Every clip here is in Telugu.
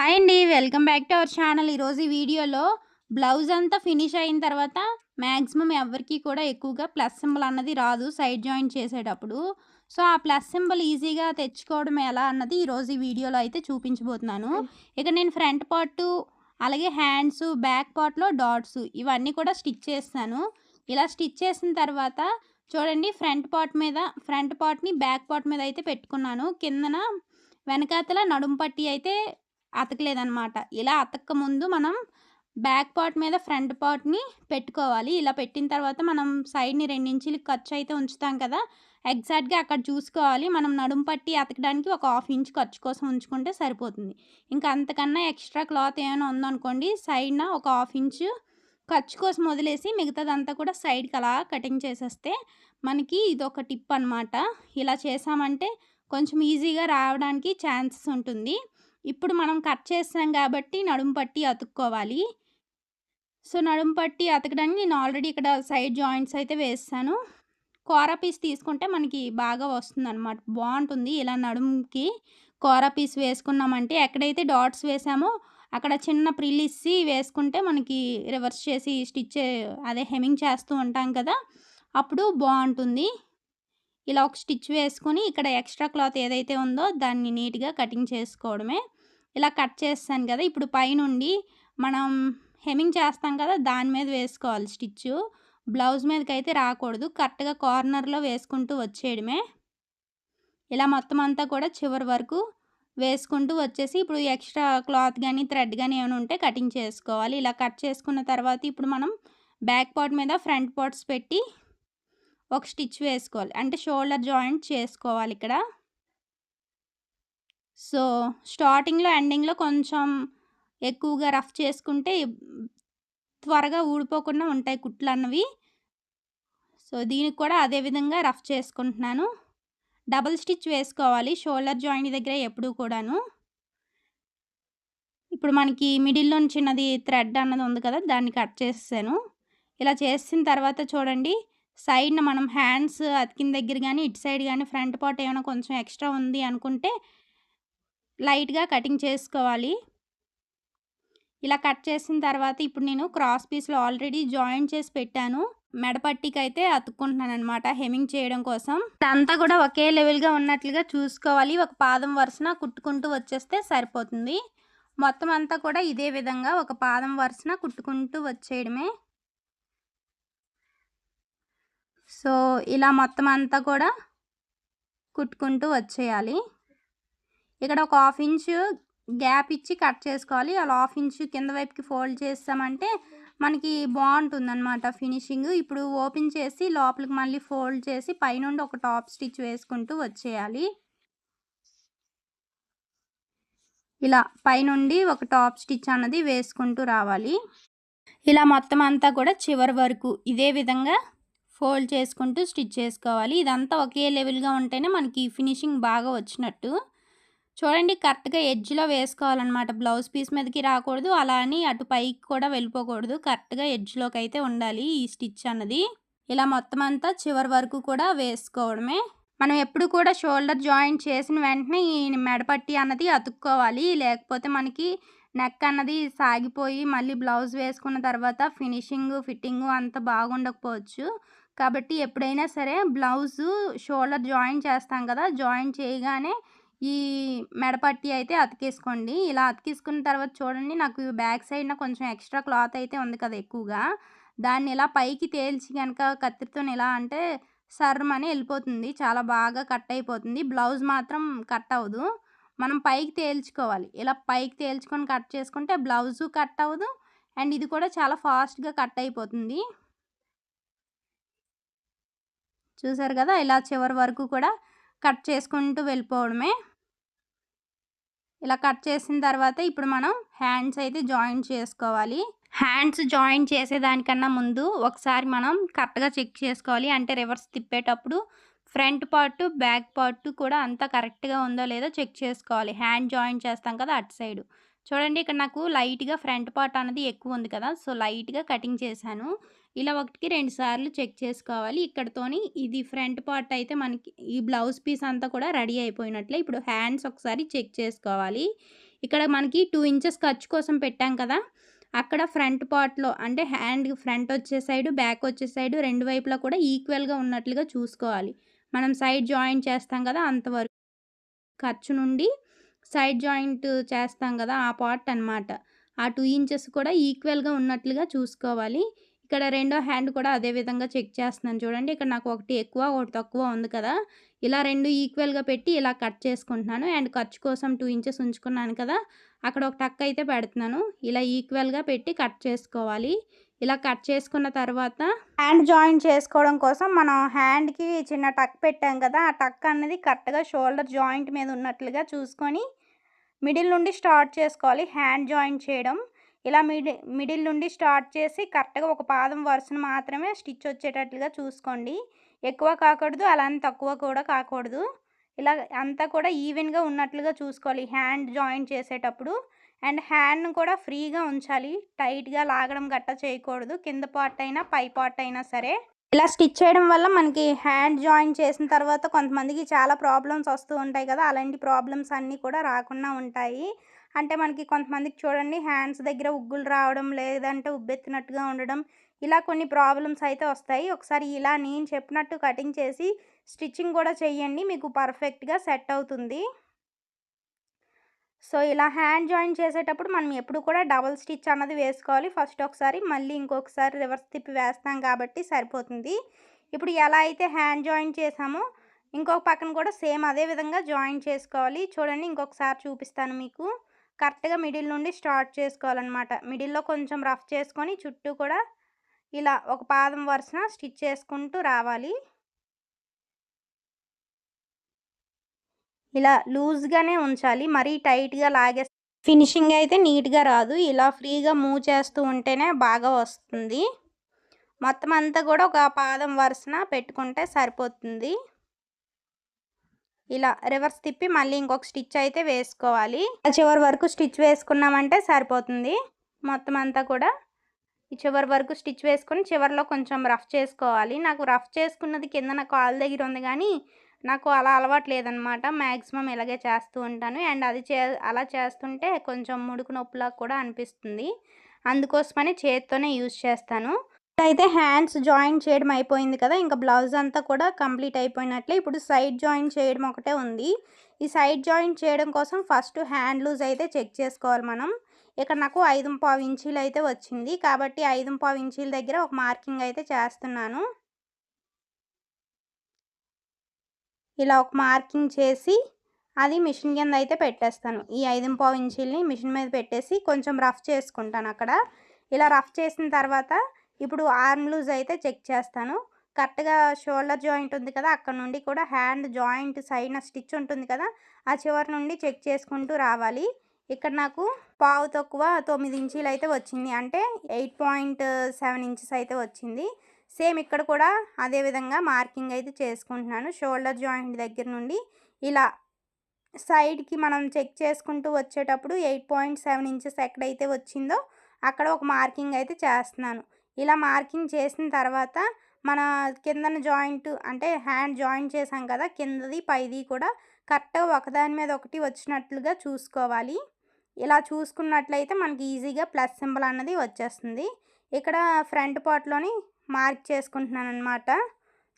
హాయ్ అండి. Welcome back to our channel. ఈరోజు ఈ వీడియోలో బ్లౌజ్ అంతా ఫినిష్ అయిన తర్వాత మ్యాక్సిమం ఎవరికి కూడా ఎక్కువగా ప్లస్ సింబల్ అన్నది రాదు. సైడ్ జాయింట్ చేసేటప్పుడు. సో ఆ ప్లస్ సింబల్ ఈజీగా తెచ్చుకోవడం ఎలా అన్నది ఈరోజు ఈ వీడియోలో అయితే చూపించబోతున్నాను. ఇక నేను ఫ్రంట్ పార్ట్ అలాగే హ్యాండ్స్ బ్యాక్ పార్ట్లో డాట్స్ ఇవన్నీ కూడా స్టిచ్ చేస్తాను. ఇలా స్టిచ్ చేసిన తర్వాత చూడండి ఫ్రంట్ పార్ట్ మీద ఫ్రంట్ పార్ట్ని బ్యాక్ పార్ట్ మీద అయితే పెట్టుకున్నాను. కిందన వెనకాతల నడుము పట్టి అయితే అతకలేదనమాట ఇలా అతక్క ముందు మనం బ్యాక్ పార్ట్ మీద ఫ్రంట్ పార్ట్ని పెట్టుకోవాలి. ఇలా పెట్టిన తర్వాత మనం సైడ్ని రెండించులు ఖర్చు అయితే ఉంచుతాం కదా! ఎగ్జాక్ట్గా అక్కడ చూసుకోవాలి. మనం నడుము పట్టి అతకడానికి ఒక హాఫ్ ఇంచ్ ఖర్చు కోసం ఉంచుకుంటే సరిపోతుంది. ఇంకా అంతకన్నా ఎక్స్ట్రా క్లాత్ ఏమైనా ఉందనుకోండి సైడ్న ఒక హాఫ్ ఇంచ్ ఖర్చు కోసం వదిలేసి మిగతాదంతా కూడా సైడ్కి అలా కటింగ్ చేసేస్తే మనకి ఇది ఒక టిప్ అనమాట ఇలా చేసామంటే కొంచెం ఈజీగా రావడానికి ఛాన్సెస్ ఉంటుంది. ఇప్పుడు మనం కట్ చేస్తాం కాబట్టి నడుము పట్టి అతుక్కోవాలి. సో నడుము పట్టి అతకడానికి నేను ఆల్రెడీ ఇక్కడ సైడ్ జాయింట్స్ అయితే వేస్తాను. కూర పీస్ తీసుకుంటే మనకి బాగా వస్తుంది అనమాట బాగుంటుంది ఇలా నడుముకి కూర పీస్ వేసుకున్నామంటే ఎక్కడైతే డాట్స్ వేసామో అక్కడ చిన్న ప్రిల్ ఇచ్చి వేసుకుంటే మనకి రివర్స్ చేసి స్టిచ్ అదే హెమింగ్ చేస్తూ ఉంటాం కదా అప్పుడు బాగుంటుంది. ఇలా ఒక స్టిచ్ వేసుకొని ఇక్కడ ఎక్స్ట్రా క్లాత్ ఏదైతే ఉందో దాన్ని నీట్గా కటింగ్ చేసుకోవడమే. ఇలా కట్ చేస్తాను కదా! ఇప్పుడు పైనుండి మనం హెమింగ్ చేస్తాం కదా! దాని మీద వేసుకోవాలి స్టిచ్చు బ్లౌజ్ మీదకి అయితే రాకూడదు. కరెక్ట్గా కార్నర్లో వేసుకుంటూ వచ్చేయడమే. ఇలా మొత్తం అంతా కూడా చివరి వరకు వేసుకుంటూ వచ్చేసి ఇప్పుడు ఎక్స్ట్రా క్లాత్ కానీ థ్రెడ్ కానీ ఏమైనా ఉంటే కటింగ్ చేసుకోవాలి. ఇలా కట్ చేసుకున్న తర్వాత ఇప్పుడు మనం బ్యాక్ పార్ట్ మీద ఫ్రంట్ పార్ట్స్ పెట్టి ఒక స్టిచ్ వేసుకోవాలి. అంటే షోల్డర్ జాయింట్ చేసుకోవాలి ఇక్కడ. సో స్టార్టింగ్లో ఎండింగ్లో కొంచెం ఎక్కువగా రఫ్ చేసుకుంటే త్వరగా ఊడిపోకుండా ఉంటాయి కుట్లు అన్నవి. సో దీనికి కూడా అదే విధంగా రఫ్ చేసుకుంటున్నాను. డబుల్ స్టిచ్ వేసుకోవాలి. షోల్డర్ జాయింట్ దగ్గర ఎప్పుడు కూడాను. ఇప్పుడు మనకి మిడిల్లో చిన్నది థ్రెడ్ అన్నది ఉంది కదా దాన్ని కట్ చేసాను ఇలా చేసిన తర్వాత చూడండి సైడ్న మనం హ్యాండ్స్ అతికిన దగ్గర కానీ ఇటు సైడ్ కానీ ఫ్రంట్ పార్ట్ ఏమైనా కొంచెం ఎక్స్ట్రా ఉంది అనుకుంటే లైట్గా కటింగ్ చేసుకోవాలి. ఇలా కట్ చేసిన తర్వాత ఇప్పుడు నేను క్రాస్ పీస్లో ఆల్రెడీ జాయింట్ చేసి పెట్టాను. మెడపట్టికి అయితే అతుక్కుంటున్నాను అనమాట హెమింగ్ చేయడం కోసం. అంతా కూడా ఒకే లెవెల్గా ఉన్నట్లుగా చూసుకోవాలి. ఒక పాదం వరుసన కుట్టుకుంటూ వచ్చేస్తే సరిపోతుంది. మొత్తం అంతా కూడా ఇదే విధంగా ఒక పాదం వరుసన కుట్టుకుంటూ వచ్చేయడమే. సో ఇలా మొత్తం అంతా కూడా కుట్టుకుంటూ వచ్చేయాలి. ఇక్కడ ఒక హాఫ్ ఇంచ్ గ్యాప్ ఇచ్చి కట్ చేసుకోవాలి. అలా హాఫ్ ఇంచ్ కింద వైపుకి ఫోల్డ్ చేస్తామంటే మనకి బాగుంటుంది అనమాట ఫినిషింగ్. ఇప్పుడు ఓపెన్ చేసి లోపలికి మళ్ళీ ఫోల్డ్ చేసి పైనుండి ఒక టాప్ స్టిచ్ వేసుకుంటూ వచ్చేయాలి. ఇలా పైనుండి ఒక టాప్ స్టిచ్ అన్నది వేసుకుంటూ రావాలి. ఇలా మొత్తం అంతా కూడా చివరి వరకు ఇదే విధంగా ఫోల్డ్ చేసుకుంటూ స్టిచ్ చేసుకోవాలి. ఇదంతా ఒకే లెవెల్గా ఉంటేనే మనకి ఫినిషింగ్ బాగా వచ్చినట్టు. చూడండి కరెక్ట్గా ఎడ్జ్లో వేసుకోవాలన్నమాట. బ్లౌజ్ పీస్ మీదకి రాకూడదు. అలా అని అటు పైకి కూడా వెళ్ళిపోకూడదు. కరెక్ట్గా ఎడ్జ్లోకి అయితే ఉండాలి ఈ స్టిచ్ అన్నది. ఇలా మొత్తం అంతా చివరి వరకు కూడా వేసుకోవడమే. మనం ఎప్పుడు కూడా షోల్డర్ జాయింట్ చేసిన వెంటనే ఈ మెడపట్టి అన్నది అతుక్కోవాలి. లేకపోతే మనకి నెక్ అన్నది సాగిపోయి మళ్ళీ బ్లౌజ్ వేసుకున్న తర్వాత ఫినిషింగ్ ఫిట్టింగ్ అంత బాగుండకపోవచ్చు. కాబట్టి ఎప్పుడైనా సరే బ్లౌజు షోల్డర్ జాయిన్ చేస్తాం కదా జాయిన్ చేయగానే ఈ మెడపట్టి అయితే అతికేసుకోండి. ఇలా అతికేసుకున్న తర్వాత చూడండి నాకు బ్యాక్ సైడ్న కొంచెం ఎక్స్ట్రా క్లాత్ అయితే ఉంది కదా ఎక్కువగా. దాన్ని ఇలా పైకి తేల్చి కనుక కత్తిరితో ఇలా అంటే సర్రమని వెళ్ళిపోతుంది. చాలా బాగా కట్ అయిపోతుంది. బ్లౌజ్ మాత్రం కట్ అవ్వదు. మనం పైకి తేల్చుకోవాలి. ఇలా పైకి తేల్చుకొని కట్ చేసుకుంటే బ్లౌజు కట్ అవ్వదు. అండ్ ఇది కూడా చాలా ఫాస్ట్గా కట్ అయిపోతుంది. చూసారు కదా? ఇలా చివరి వరకు కూడా కట్ చేసుకుంటూ వెళ్ళిపోవడమే. ఇలా కట్ చేసిన తర్వాత ఇప్పుడు మనం హ్యాండ్స్ అయితే జాయింట్ చేసుకోవాలి. హ్యాండ్స్ జాయింట్ చేసేదానికన్నా ముందు ఒకసారి మనం కరెక్ట్గా చెక్ చేసుకోవాలి. అంటే రివర్స్ తిప్పేటప్పుడు ఫ్రంట్ పార్ట్ బ్యాక్ పార్ట్ కూడా అంతా కరెక్ట్గా ఉందో లేదో చెక్ చేసుకోవాలి. హ్యాండ్ జాయింట్ చేస్తాం కదా అటు సైడు. చూడండి ఇక్కడ నాకు లైట్గా ఫ్రంట్ పార్ట్ అనేది ఎక్కువ ఉంది కదా? సో లైట్గా కటింగ్ చేశాను. ఇలా ఒకటికి రెండు సార్లు చెక్ చేసుకోవాలి. ఇక్కడతోని ఇది ఫ్రంట్ పార్ట్ అయితే మనకి ఈ బ్లౌజ్ పీస్ అంతా కూడా రెడీ అయిపోయినట్లే. ఇప్పుడు హ్యాండ్స్ ఒకసారి చెక్ చేసుకోవాలి. ఇక్కడ మనకి టూ ఇంచెస్ ఖర్చు కోసం పెట్టాం కదా. అక్కడ ఫ్రంట్ పార్ట్లో అంటే హ్యాండ్ ఫ్రంట్ వచ్చే సైడ్ బ్యాక్ వచ్చే సైడ్ రెండు వైపులా కూడా ఈక్వల్గా ఉన్నట్లుగా చూసుకోవాలి. మనం సైడ్ జాయింట్ చేస్తాం కదా అంతవరకు ఖర్చు నుండి సైడ్ జాయింట్ చేస్తాం కదా ఆ పార్ట్ అనమాట ఆ టూ ఇంచెస్ కూడా ఈక్వల్గా ఉన్నట్లుగా చూసుకోవాలి. ఇక్కడ రెండో హ్యాండ్ కూడా అదే విధంగా చెక్ చేస్తున్నాను చూడండి. ఇక్కడ నాకు ఒకటి ఎక్కువ ఒకటి తక్కువ ఉంది కదా. ఇలా రెండు ఈక్వల్గా పెట్టి ఇలా కట్ చేసుకుంటున్నాను. అండ్ ఖర్చు కోసం టూ ఇంచెస్ ఉంచుకున్నాను కదా. అక్కడ ఒక టక్ అయితే పెడుతున్నాను. ఇలా ఈక్వల్గా పెట్టి కట్ చేసుకోవాలి. ఇలా కట్ చేసుకున్న తర్వాత హ్యాండ్ జాయిన్ చేసుకోవడం కోసం మనం హ్యాండ్కి చిన్న టక్ పెట్టాం కదా. ఆ టక్ అనేది కరెక్ట్గా షోల్డర్ జాయింట్ మీద ఉన్నట్లుగా చూసుకొని మిడిల్ నుండి స్టార్ట్ చేసుకోవాలి హ్యాండ్ జాయిన్ చేయడం. ఇలా మిడి మిడిల్ నుండి స్టార్ట్ చేసి కరెక్ట్గా ఒక పాదం వరుసను మాత్రమే స్టిచ్ వచ్చేటట్లుగా చూసుకోండి. ఎక్కువ కాకూడదు అలానే తక్కువ కూడా కాకూడదు. ఇలా అంతా కూడా ఈవెన్గా ఉన్నట్లుగా చూసుకోవాలి. హ్యాండ్ జాయిన్ చేసేటప్పుడు అండ్ హ్యాండ్ కూడా ఫ్రీగా ఉంచాలి. టైట్గా లాగడం గట్ట చేయకూడదు. కింద పార్ట్ అయినా పై పార్ట్ అయినా సరే. ఇలా స్టిచ్ చేయడం వల్ల మనకి హ్యాండ్ జాయిన్ చేసిన తర్వాత కొంతమందికి చాలా ప్రాబ్లమ్స్ వస్తూ ఉంటాయి కదా! అలాంటి ప్రాబ్లమ్స్ అన్నీ కూడా రాకుండా ఉంటాయి. అంటే మనకి కొంతమందికి చూడండి హ్యాండ్స్ దగ్గర ఉగ్గులు రావడం లేదంటే ఉబ్బెత్తినట్టుగా ఉండడం ఇలా కొన్ని ప్రాబ్లమ్స్ అయితే వస్తాయి. ఒకసారి ఇలా నేను చెప్పినట్టు కటింగ్ చేసి స్టిచ్చింగ్ కూడా చేయండి మీకు పర్ఫెక్ట్గా సెట్ అవుతుంది. సో ఇలా హ్యాండ్ జాయిన్ చేసేటప్పుడు మనం ఎప్పుడు కూడా డబల్ స్టిచ్ అన్నది వేసుకోవాలి. ఫస్ట్ ఒకసారి మళ్ళీ ఇంకొకసారి రివర్స్ తిప్పి వేస్తాం కాబట్టి సరిపోతుంది. ఇప్పుడు ఎలా అయితే హ్యాండ్ జాయిన్ చేసామో ఇంకొక పక్కన కూడా సేమ్ అదే విధంగా జాయిన్ చేసుకోవాలి. చూడండి ఇంకొకసారి చూపిస్తాను మీకు. కరెక్ట్గా మిడిల్ నుండి స్టార్ట్ చేసుకోవాలన్నమాట. మిడిల్లో కొంచెం రఫ్ చేసుకొని చుట్టూ కూడా ఇలా ఒక పాదం వరుసన స్టిచ్ చేసుకుంటూ రావాలి. ఇలా లూజ్గానే ఉంచాలి. మరీ టైట్గా లాగే ఫినిషింగ్ అయితే నీట్గా రాదు. ఇలా ఫ్రీగా మూవ్ చేస్తూ ఉంటేనే బాగా వస్తుంది. మొత్తం అంతా కూడా ఒక పాదం వరుసన పెట్టుకుంటే సరిపోతుంది. ఇలా రివర్స్ తిప్పి మళ్ళీ ఇంకొక స్టిచ్ అయితే వేసుకోవాలి. చివరి వరకు స్టిచ్ వేసుకున్నామంటే సరిపోతుంది. మొత్తం అంతా కూడా చివరి వరకు స్టిచ్ వేసుకొని చివరిలో కొంచెం రఫ్ చేసుకోవాలి. నాకు రఫ్ చేసుకున్నది కింద నా కాల్ దగ్గర ఉంది కానీ నాకు అలా అలవాటు లేదనమాట. మ్యాక్సిమం ఇలాగే చేస్తూ ఉంటాను. అండ్ అది చే అలా చేస్తుంటే కొంచెం ముడుకు నొప్పులా కూడా అనిపిస్తుంది. అందుకోసమని చేత్తోనే యూజ్ చేస్తాను. అయితే హ్యాండ్స్ జాయిన్ చేయడం అయిపోయింది కదా ఇంకా బ్లౌజ్ అంతా కూడా కంప్లీట్ అయిపోయినట్లే. ఇప్పుడు సైడ్ జాయిన్ చేయడం ఒకటే ఉంది. ఈ సైడ్ జాయిన్ చేయడం కోసం ఫస్ట్ హ్యాండ్ లూజ్ అయితే చెక్ చేసుకోవాలి మనం. ఇక్కడ నాకు ఐదు పావు ఇంచీలు అయితే వచ్చింది. కాబట్టి ఐదు పావు ఇంచీల దగ్గర ఒక మార్కింగ్ అయితే చేస్తున్నాను. ఇలా ఒక మార్కింగ్ చేసి అది మిషన్ కింద అయితే పెట్టేస్తాను. ఈ ఐదు పావు ఇంచీల్ని మిషన్ మీద పెట్టేసి కొంచెం రఫ్ చేసుకుంటాను అక్కడ. ఇలా రఫ్ చేసిన తర్వాత ఇప్పుడు ఆర్మ్ లూజ్ అయితే చెక్ చేస్తాను. కరెక్ట్గా షోల్డర్ జాయింట్ ఉంది కదా అక్కడ నుండి కూడా హ్యాండ్ జాయింట్ సైడ్ స్టిచ్ ఉంటుంది కదా ఆ చివరి నుండి చెక్ చేసుకుంటూ రావాలి. ఇక్కడ నాకు పావు తక్కువ తొమ్మిది ఇంచీలు అయితే వచ్చింది. అంటే ఎయిట్ పాయింట్ సెవెన్ ఇంచెస్ అయితే వచ్చింది. సేమ్ ఇక్కడ కూడా అదే విధంగా మార్కింగ్ అయితే చేసుకుంటున్నాను. షోల్డర్ జాయింట్ దగ్గర నుండి ఇలా సైడ్కి మనం చెక్ చేసుకుంటూ వచ్చేటప్పుడు ఎయిట్ పాయింట్ సెవెన్ ఇంచెస్ ఎక్కడైతే వచ్చిందో అక్కడ ఒక మార్కింగ్ అయితే చేస్తున్నాను. ఇలా మార్కింగ్ చేసిన తర్వాత మన కిందన జాయింట్ అంటే హ్యాండ్ జాయింట్ చేసాం కదా కిందది పైది కూడా కరెక్ట్గా ఒకదాని మీద ఒకటి వచ్చినట్లుగా చూసుకోవాలి. ఇలా చూసుకున్నట్లయితే మనకి ఈజీగా ప్లస్ సింబల్ అన్నది వచ్చేస్తుంది. ఇక్కడ ఫ్రంట్ పార్ట్లోని మార్క్ చేసుకుంటున్నాను అనమాట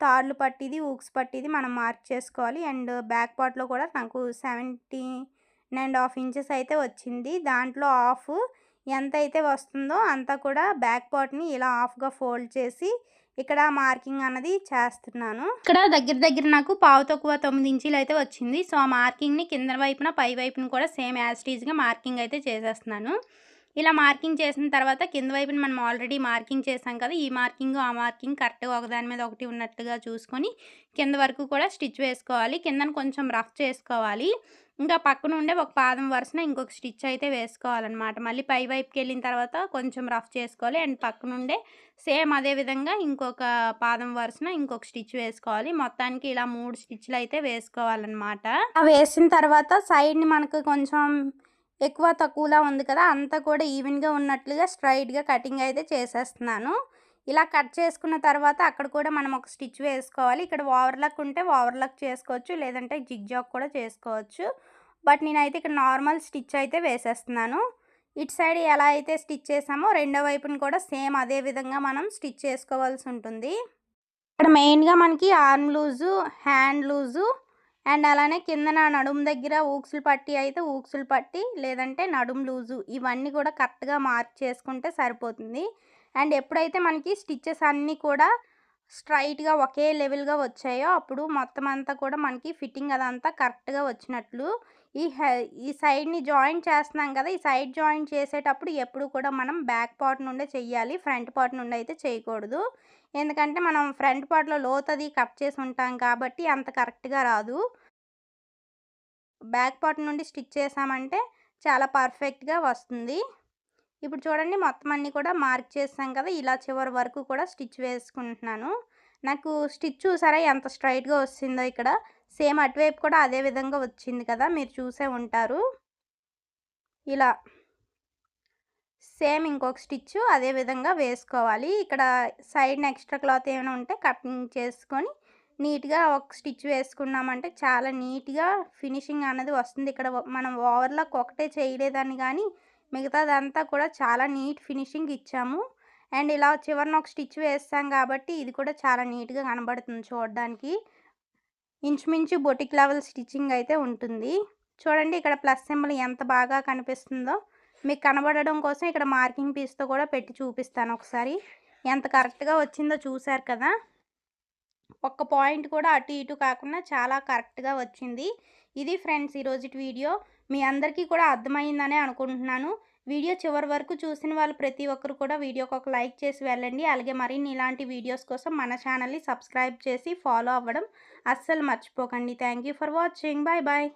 తాళ్ళు పట్టిది ఊక్స్ పట్టిది మనం మార్క్ చేసుకోవాలి. అండ్ బ్యాక్ పార్ట్లో కూడా నాకు సెవెంటీ అండ్ హాఫ్ ఇంచెస్ అయితే వచ్చింది. దాంట్లో హాఫ్ ఎంత అయితే వస్తుందో అంతా కూడా బ్యాక్ పార్ట్ని ఇలా హాఫ్గా ఫోల్డ్ చేసి ఇక్కడ మార్కింగ్ అన్నది చేస్తున్నాను. ఇక్కడ దగ్గర దగ్గర నాకు పావు తక్కువ తొమ్మిది ఇంచీలు అయితే వచ్చింది. సో ఆ మార్కింగ్ని కింద వైపున పై వైపున కూడా సేమ్ యాస్టీజ్గా మార్కింగ్ అయితే చేసేస్తున్నాను. ఇలా మార్కింగ్ చేసిన తర్వాత కింద వైపున మనం ఆల్రెడీ మార్కింగ్ చేసాం కదా ఈ మార్కింగ్ ఆ మార్కింగ్ కరెక్ట్గా ఒకదాని మీద ఒకటి ఉన్నట్టుగా చూసుకొని కింద వరకు కూడా స్టిచ్ వేసుకోవాలి. కిందన కొంచెం రఫ్ చేసుకోవాలి. ఇంకా పక్కన ఉండే ఒక పాదం వరుసన ఇంకొక స్టిచ్ అయితే వేసుకోవాలన్నమాట. మళ్ళీ పై వైపుకి వెళ్ళిన తర్వాత కొంచెం రఫ్ చేసుకోవాలి. అండ్ పక్కనుండే సేమ్ అదే విధంగా ఇంకొక పాదం వరుసన ఇంకొక స్టిచ్ వేసుకోవాలి. మొత్తానికి ఇలా మూడు స్టిచ్లు అయితే వేసుకోవాలన్నమాట. వేసిన తర్వాత సైడ్ని మనకు కొంచెం ఎక్కువ తక్కువలా ఉంది కదా అంతా కూడా ఈవెన్గా ఉన్నట్లుగా స్ట్రైట్గా కటింగ్ అయితే చేసేస్తున్నాను. ఇలా కట్ చేసుకున్న తర్వాత అక్కడ కూడా మనం ఒక స్టిచ్ వేసుకోవాలి. ఇక్కడ ఓవర్లక్ ఉంటే ఓవర్లక్ చేసుకోవచ్చు లేదంటే జిగ్జాగ్ కూడా చేసుకోవచ్చు. బట్ నేనైతే ఇక్కడ నార్మల్ స్టిచ్ అయితే వేసేస్తున్నాను. ఇటు సైడ్ ఎలా అయితే స్టిచ్ చేసామో రెండో వైపుని కూడా సేమ్ అదే విధంగా మనం స్టిచ్ చేసుకోవాల్సి ఉంటుంది. ఇక్కడ మెయిన్గా మనకి arm loose hand loose and అలానే కింద నా నడుము దగ్గర ఊక్సులు పట్టి అయితే ఊక్సులు పట్టి లేదంటే నడుము లూజు ఇవన్నీ కూడా కరెక్ట్గా మార్క్ చేసుకుంటే సరిపోతుంది. అండ్ ఎప్పుడైతే మనకి స్టిచ్చెస్ అన్నీ కూడా స్ట్రైట్గా ఒకే లెవెల్గా వచ్చాయో అప్పుడు మొత్తం అంతా కూడా మనకి ఫిట్టింగ్ అదంతా కరెక్ట్గా వచ్చినట్లు. ఈ ఈ సైడ్ని జాయింట్ చేస్తున్నాం కదా ఈ సైడ్ జాయింట్ చేసేటప్పుడు ఎప్పుడు కూడా మనం బ్యాక్ పార్ట్ నుండే చెయ్యాలి ఫ్రంట్ పార్ట్ నుండి అయితే చేయకూడదు. ఎందుకంటే మనం ఫ్రంట్ పార్ట్లో లోతది కప్ చేసి ఉంటాం కాబట్టి అంత కరెక్ట్గా రాదు. బ్యాక్ పార్ట్ నుండి స్టిచ్ చేసామంటే చాలా పర్ఫెక్ట్గా వస్తుంది. ఇప్పుడు చూడండి మొత్తం అన్నీ కూడా మార్క్ చేసాం కదా ఇలా చివరి వరకు కూడా స్టిచ్ వేసుకుంటున్నాను. నాకు స్టిచ్ చూసారా ఎంత స్ట్రైట్గా వస్తుందో ఇక్కడ. సేమ్ అటువైపు కూడా అదే విధంగా వచ్చింది కదా మీరు చూసే ఉంటారు. ఇలా. సేమ్ ఇంకొక స్టిచ్ అదే విధంగా వేసుకోవాలి. ఇక్కడ సైడ్ ఎక్స్ట్రా క్లాత్ ఏమైనా ఉంటే కటింగ్ చేసుకొని నీట్గా ఒక స్టిచ్ వేసుకున్నామంటే చాలా నీట్గా ఫినిషింగ్ అనేది వస్తుంది. ఇక్కడ మనం ఓవర్లాక్ ఒకటే చేయలేదని కానీ మిగతాదంతా కూడా చాలా నీట్ ఫినిషింగ్ ఇచ్చాము. అండ్ ఇలా చివరిన ఒక స్టిచ్ వేస్తాం కాబట్టి ఇది కూడా చాలా నీట్గా కనబడుతుంది చూడడానికి. ఇంచుమించు బొటిక్ లెవెల్ స్టిచ్చింగ్ అయితే ఉంటుంది. చూడండి ఇక్కడ ప్లస్ సింబల్ ఎంత బాగా కనిపిస్తుందో. మీకు కనబడడం కోసం ఇక్కడ మార్కింగ్ పీస్తో కూడా పెట్టి చూపిస్తాను ఒకసారి. ఎంత కరెక్ట్గా వచ్చిందో చూసారు కదా? ఒక్క పాయింట్ కూడా అటు ఇటు కాకుండా చాలా కరెక్ట్గా వచ్చింది. ఇది ఫ్రెండ్స్ ఈరోజు వీడియో. మీ అందరికీ కూడా అర్థమైందనే అనుకుంటున్నాను. వీడియో చివరి వరకు చూసిన వాళ్ళు ప్రతి ఒక్కరు కూడా వీడియోకి ఒక లైక్ చేసి వెళ్ళండి. అలాగే మరిన్ని ఇలాంటి వీడియోస్ కోసం మన ఛానల్ని సబ్స్క్రైబ్ చేసి ఫాలో అవ్వడం అస్సలు మర్చిపోకండి. Thank for watching bye bye